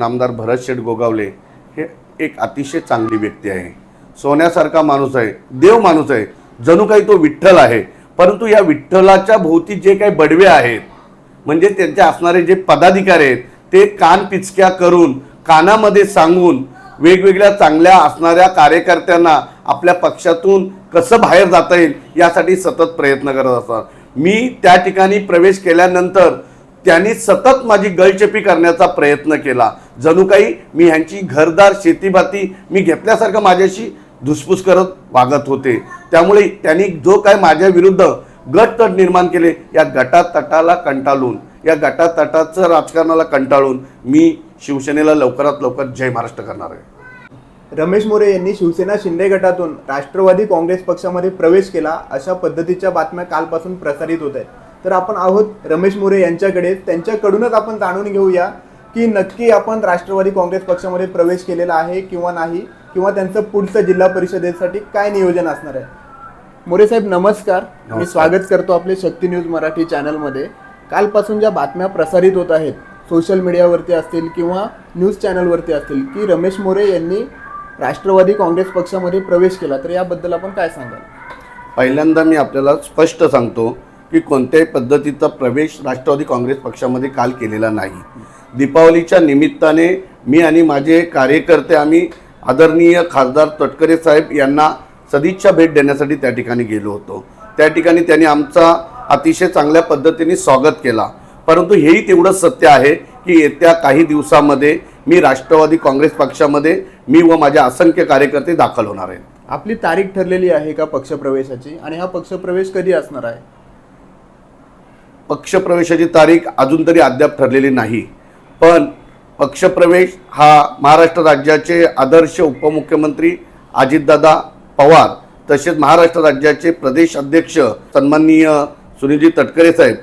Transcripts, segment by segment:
नामदार भरत शेठ गोगावले हे एक अतिशय चांगली व्यक्ती आहे. सोन्यासारखा माणूस आहे देव माणूस आहे. जणू काही तो विठ्ठल आहे. परंतु या विठ्ठलाच्या भोवती जे काही बडवे आहेत म्हणजे त्यांचे असणारे जे पदाधिकारी आहेत ते कान पिचक्या करून कानामध्ये सांगून वेगवेगळ्या चांगल्या असणाऱ्या कार्यकर्त्यांना आपल्या पक्षातून कसं बाहेर जाता येईल यासाठी सतत प्रयत्न करत असतात. मी त्या ठिकाणी प्रवेश केल्यानंतर त्यांनी सतत माझी गळचेपी करण्याचा प्रयत्न केला. जणू काही मी ह्यांची घरदार शेतीभाती मी घेतल्यासारखं माझ्याशी धुसफूस करत वागत होते. त्यामुळे त्यांनी जो काय माझ्या विरुद्ध गट तट निर्माण केले या गटातटाला कंटाळून या गटातटाचं राजकारणाला कंटाळून मी शिवसेनेला लवकरात लवकर जय महाराष्ट्र करणार आहे. रमेश मोरे यांनी शिवसेना शिंदे गटातून राष्ट्रवादी काँग्रेस पक्षामध्ये प्रवेश केला अशा पद्धतीच्या बातम्या कालपासून प्रसारित होत आहेत. तर आपण आहोत रमेश मोरे यांच्याकडे. त्यांच्याकडूनच आपण जाणून घेऊया की नक्की आपण राष्ट्रवादी काँग्रेस पक्षामध्ये प्रवेश केलेला आहे किंवा नाही किंवा त्यांचं पुढचं जिल्हा परिषदेसाठी काय नियोजन असणार आहे. मोरे साहेब नमस्कार. मी. स्वागत करतो आपले शक्ती न्यूज मराठी चॅनलमध्ये. कालपासून ज्या बातम्या प्रसारित होत आहेत सोशल मीडियावरती असतील किंवा न्यूज चॅनलवरती असतील की रमेश मोरे यांनी राष्ट्रवादी काँग्रेस पक्षामध्ये प्रवेश केला तर याबद्दल आपण काय सांगाल? पहिल्यांदा मी आपल्याला स्पष्ट सांगतो की कोणत्याही पद्धतीचा प्रवेश राष्ट्रवादी काँग्रेस पक्षामध्ये काल केलेला नाही. दीपावलीच्या निमित्ताने मी आणि माझे कार्यकर्ते आम्ही आदरणीय खासदार तटकरे साहेब यांना सदिच्छा भेट देण्यासाठी त्या ठिकाणी गेलो होतो. त्या ठिकाणी त्यांनी आमचा अतिशय चांगल्या पद्धतीने स्वागत केला. परंतु हेही तेवढंच सत्य आहे की येत्या काही दिवसामध्ये मी राष्ट्रवादी काँग्रेस पक्षामध्ये मी व माझे असंख्य कार्यकर्ते दाखल होणार आहेत. आपली तारीख ठरलेली आहे का पक्षप्रवेशाची? आणि हा पक्षप्रवेश कधी असणार आहे? पक्षप्रवेशाची तारीख अजून तरी अद्याप ठरलेली नाही. पण पक्षप्रवेश हा महाराष्ट्र राज्याचे आदर्श उपमुख्यमंत्री अजितदादा पवार तसेच महाराष्ट्र राज्याचे प्रदेश अध्यक्ष सन्माननीय सुनीलजी तटकरे साहेब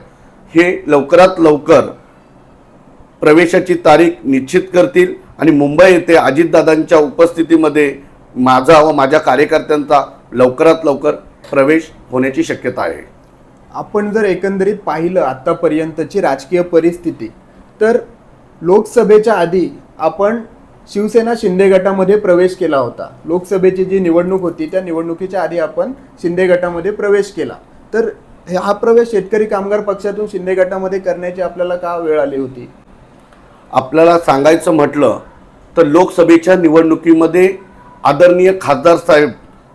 हे लवकरात लवकर प्रवेशाची तारीख निश्चित करतील आणि मुंबई येथे अजितदादांच्या उपस्थितीमध्ये माझा व माझ्या कार्यकर्त्यांचा लवकरात लवकर प्रवेश होण्याची शक्यता आहे. आपण जर एकंदरीत पाहिलं आत्तापर्यंतची राजकीय परिस्थिती तर लोकसभेच्या आधी आपण शिवसेना शिंदे गटामध्ये प्रवेश केला होता. लोकसभेची जी निवडणूक होती त्या निवडणुकीच्या आधी आपण शिंदे गटामध्ये प्रवेश केला. तर हा प्रवेश शेतकरी कामगार पक्षातून शिंदे गटामध्ये करण्याची आपल्याला का वेळ आली होती? आपल्याला सांगायचं म्हटलं तर लोकसभेच्या निवडणुकीमध्ये आदरणीय खासदार साहेब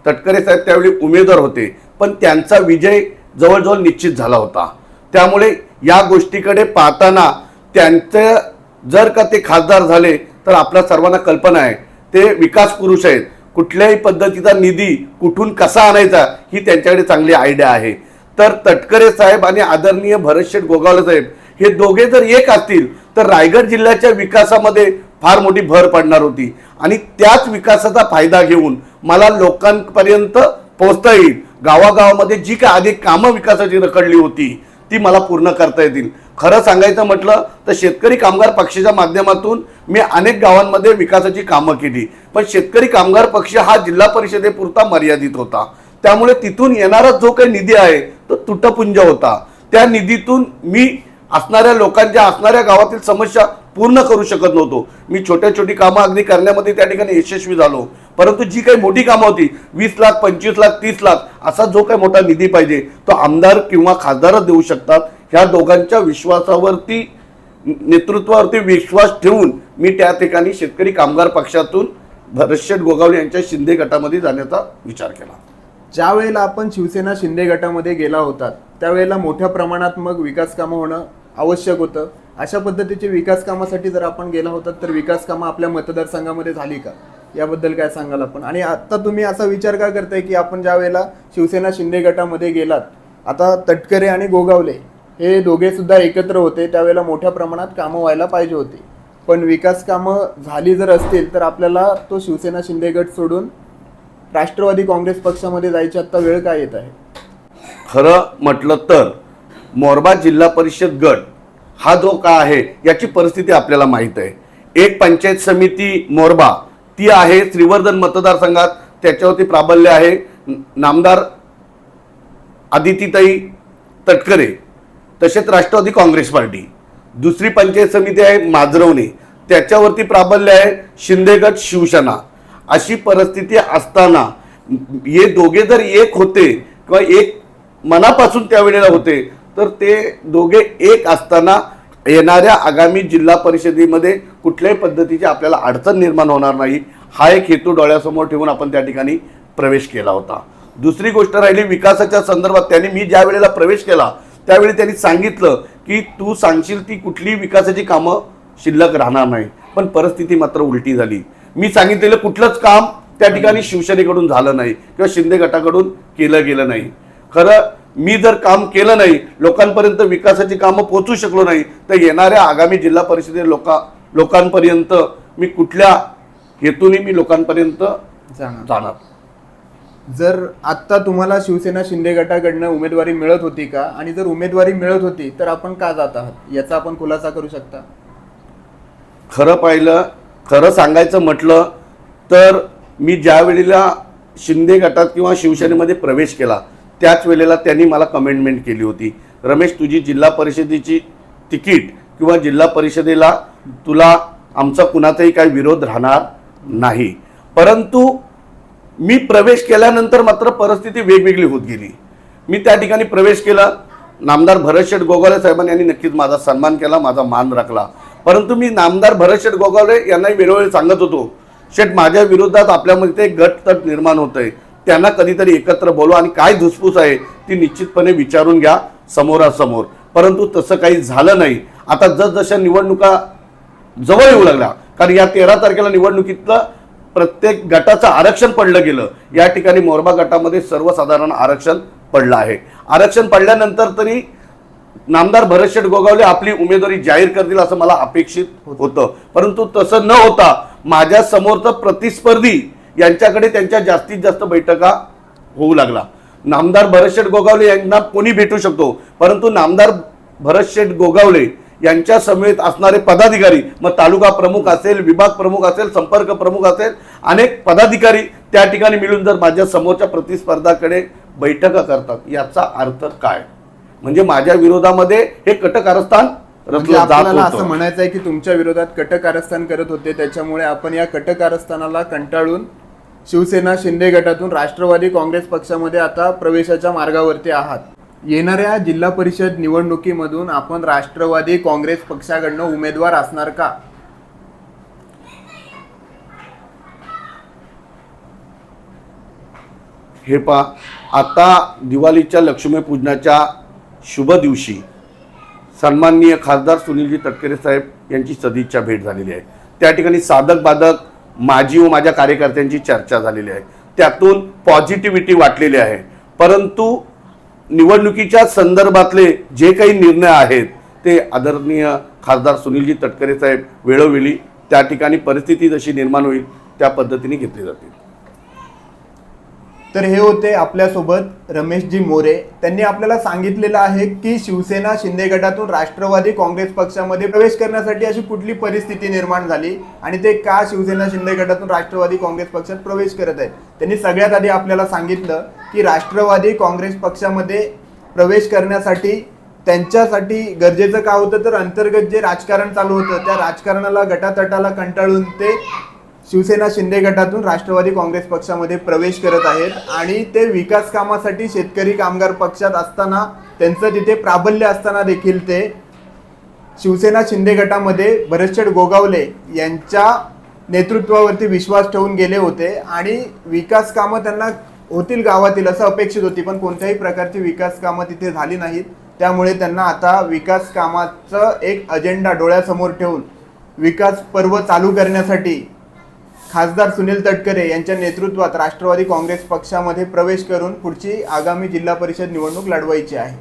तटकरे साहेब त्यावेळी उमेदवार होते. पण त्यांचा विजय जवळजवळ निश्चित झाला होता. त्यामुळे या गोष्टीकडे पाहताना त्यांचं जर का ते खासदार झाले तर आपल्या सर्वांना कल्पना आहे ते विकास पुरुष आहेत. कुठल्याही पद्धतीचा निधी कुठून कसा आणायचा ही त्यांच्याकडे चांगली आयडिया आहे. तर तटकरे साहेब आणि आदरणीय भरतशेठ गोगावले साहेब हे दोघे जर एक असतील तर रायगड जिल्ह्याच्या विकासामध्ये फार मोठी भर पडणार होती. आणि त्याच विकासाचा फायदा घेऊन मला लोकांपर्यंत पोहोचता येईल. गावागावामध्ये जी काय आधी कामं विकासाची रखडली होती ती मला पूर्ण करता येतील. खरं सांगायचं म्हटलं तर शेतकरी कामगार पक्षाच्या माध्यमातून मी अनेक गावांमध्ये विकासाची कामं केली. पण शेतकरी कामगार पक्ष हा जिल्हा परिषदेपुरता मर्यादित होता. त्यामुळे तिथून येणारा जो काही निधी आहे तो तुटपुंज होता. त्या निधीतून मी असणाऱ्या लोकांच्या असणाऱ्या गावातील समस्या पूर्ण करू शकत नव्हतो. मी छोट्या छोटी कामं अगदी करण्यामध्ये त्या ठिकाणी यशस्वी झालो. परंतु जी काही मोठी कामं होती वीस लाख पंचवीस लाख तीस लाख असा जो काही मोठा निधी पाहिजे तो आमदार किंवा खासदारच देऊ शकतात. ह्या दोघांच्या विश्वासावरती नेतृत्वावरती विश्वास ठेवून मी त्या ठिकाणी शेतकरी कामगार पक्षातून भरतशेठ गोगावले यांच्या शिंदे गटामध्ये जाण्याचा विचार केला. ज्या वेळेला आपण शिवसेना शिंदे गटामध्ये गेला होता त्यावेळेला मोठ्या प्रमाणात मग विकास कामं होणं आवश्यक होतं. अशा पद्धतीचे विकास कामासाठी जर आपण गेला होता तर विकास कामं आपल्या मतदारसंघामध्ये झाली का? याबद्दल काय सांगाल आपण? आणि आता तुम्ही असा विचार का करताय की आपण ज्या वेळेला शिवसेना शिंदे गटामध्ये गेलात आता तटकरे आणि गोगावले हे दोघे सुद्धा एकत्र होते त्यावेळेला मोठ्या प्रमाणात कामं व्हायला पाहिजे होती. पण विकास कामं झाली जर असतील तर आपल्याला तो शिवसेना शिंदे गट सोडून राष्ट्रवादी काँग्रेस पक्षामध्ये जायची आता वेळ काय येत आहे? खरं म्हटलं तर मोरबा जिल्हा परिषद गट हा जो का आहे याची परिस्थिती आपल्याला माहीत आहे. एक पंचायत समिती मोरबा ती आहे श्रीवर्धन मतदारसंघात. त्याच्यावरती प्राबल्य आहे. नामदार आदितीताई तटकरे तसेच राष्ट्रवादी काँग्रेस पार्टी. दुसरी पंचायत समिती आहे माजरवणे. त्याच्यावरती प्राबल्य आहे शिंदेगड शिवसेना. अशी परिस्थिती असताना हे दोघे जर एक होते किंवा एक मनापासून त्यावेळेला होते तर ते दोघे एक असताना येणाऱ्या आगामी जिल्हा परिषदेमध्ये कुठल्याही पद्धतीची आपल्याला अडचण निर्माण होणार नाही. हा एक हेतू डोळ्यासमोर ठेवून आपण त्या ठिकाणी प्रवेश केला होता. दुसरी गोष्ट राहिली विकासाच्या संदर्भात त्यांनी मी ज्या वेळेला प्रवेश केला त्यावेळी त्यांनी सांगितलं की तू सांगशील ती कुठली विकासाची कामं शिल्लक राहणार नाही. पण परिस्थिती मात्र उलटी झाली. मी सांगितलेलं कुठलंच काम त्या ठिकाणी शिवसेनेकडून झालं नाही किंवा शिंदे गटाकडून केलं गेलं नाही. खरं मी जर काम केलं नाही लोकांपर्यंत विकासाची कामं पोचू शकलो नाही तर येणाऱ्या आगामी जिल्हा परिषदे लोका लोकांपर्यंत मी कुठल्या हेतूने मी लोकांपर्यंत जाणार. जाणार? जर आत्ता तुम्हाला शिवसेना शिंदे गटाकडनं उमेदवारी मिळत होती का? आणि जर उमेदवारी मिळत होती तर आपण का जात आहात? याचा आपण खुलासा करू शकता? खरं पाहिलं खरं सांगायचं म्हटलं तर मी ज्या वेळेला शिंदे गटात किंवा शिवसेनेमध्ये प्रवेश केला त्याच वेळेला त्यांनी मला कमेंटमेंट केली होती. रमेश तुझी जिल्हा परिषदेची तिकीट किंवा जिल्हा परिषदेला तुला आमचा कुणाचाही काही विरोध राहणार नाही. परंतु मी प्रवेश केल्यानंतर मात्र परिस्थिती वेगवेगळी होत गेली. मी त्या ठिकाणी प्रवेश केला. नामदार भरतशेठ गोगावले साहेबांनी यांनी नक्कीच माझा सन्मान केला माझा मान राखला. परंतु मी नामदार भरतशेठ गोगावले यांनाही वेळोवेळी सांगत होतो शेठ माझ्या विरोधात आपल्यामध्ये एक गट तट निर्माण आहे त्यांना कधीतरी एकत्र बोलवा आणि काय धुसफूस आहे ती निश्चितपणे विचारून घ्या समोरासमोर. परंतु तसं काही झालं नाही. आता जसजशा निवडणुका जवळ येऊ लागला. कारण या तेरा तारखेला निवडणुकीतलं प्रत्येक गटाचं आरक्षण पडलं गेलं. या ठिकाणी मोरबा गटामध्ये सर्वसाधारण आरक्षण पडलं आहे. आरक्षण पडल्यानंतर तरी नामदार भरतशेठ गोगावले आपली उमेदवारी जाहीर करतील असं मला अपेक्षित होतं. परंतु तसं न होता माझ्या समोरचं प्रतिस्पर्धी यांच्याकडे त्यांच्या जास्तीत जास्त बैठका होऊ लागला. नामदार भरतशेठ गोगावले यांना कोणी भेटू शकतो? परंतु नामदार भरतशेठ गोगावले यांच्या समेत असणारे पदाधिकारी मग तालुका प्रमुख असेल विभाग प्रमुख असेल संपर्क प्रमुख असेल अनेक पदाधिकारी त्या ठिकाणी मिळून जर माझ्या समोरच्या प्रतिस्पर्धाकडे बैठका करतात याचा अर्थ काय? म्हणजे माझ्या विरोधामध्ये हे कटकारस्थान म्हणजे आपल्याला असं म्हणायचं आहे की तुमच्या विरोधात कटकारस्थान करत होते त्याच्यामुळे आपण या कटकारस्थानाला कंटाळून शिवसेना शिंदे गटातून राष्ट्रवादी काँग्रेस पक्षामध्ये आता प्रवेशाच्या मार्गावरती आहात. येणाऱ्या जिल्हा परिषद निवडणुकीमधून आपण राष्ट्रवादी काँग्रेस पक्षाकडनं उमेदवार असणार का? हे पा आता दिवाळीच्या लक्ष्मीपूजनाच्या शुभ दिवशी सन्माननीय खासदार सुनीलजी तटकरे साहेब यांची सदिच्छा भेट झालेली आहे. त्या ठिकाणी साधक बाधक माझी व माझ्या कार्यकर्त्यांची चर्चा झालेली आहे. त्यातून पॉझिटिव्हिटी वाटलेली आहे. परंतु निवडणुकीच्या संदर्भातले जे काही निर्णय आहेत ते आदरणीय खासदार सुनीलजी तटकरे साहेब वेळोवेळी त्या ठिकाणी परिस्थिती जशी निर्माण होईल त्या पद्धतीने घेतली जातील. तर हे होते आपल्यासोबत रमेशजी मोरे. त्यांनी आपल्याला सांगितलेलं आहे की शिवसेना शिंदे गटातून राष्ट्रवादी काँग्रेस पक्षामध्ये प्रवेश करण्यासाठी अशी कुठली परिस्थिती निर्माण झाली आणि ते का शिवसेना शिंदे गटातून राष्ट्रवादी काँग्रेस पक्षात प्रवेश करत आहेत? त्यांनी सगळ्यात आधी आपल्याला सांगितलं की राष्ट्रवादी काँग्रेस पक्षामध्ये प्रवेश करण्यासाठी त्यांच्यासाठी गरजेचं का होतं? तर अंतर्गत जे राजकारण चालू होतं त्या राजकारणाला गटातटाला कंटाळून ते शिवसेना शिंदे गटातून राष्ट्रवादी काँग्रेस पक्षामध्ये प्रवेश करत आहेत. आणि ते विकास कामासाठी शेतकरी कामगार पक्षात असताना त्यांचं तिथे प्राबल्य असताना देखील ते शिवसेना शिंदे गटामध्ये भरतशेठ गोगावले यांच्या नेतृत्वावरती विश्वास ठेवून गेले होते. आणि विकास कामं त्यांना होतील गावातील असं अपेक्षित होती पण कोणत्याही प्रकारची विकास कामं तिथे झाली नाहीत. त्यामुळे त्यांना आता विकास कामाचं एक अजेंडा डोळ्यासमोर ठेवून विकास पर्व चालू करण्यासाठी खासदार सुनील तटकरे यांच्या नेतृत्वात राष्ट्रवादी काँग्रेस पक्षामध्ये प्रवेश करून पुढची आगामी जिल्हा परिषद निवडणूक लढवायची आहे.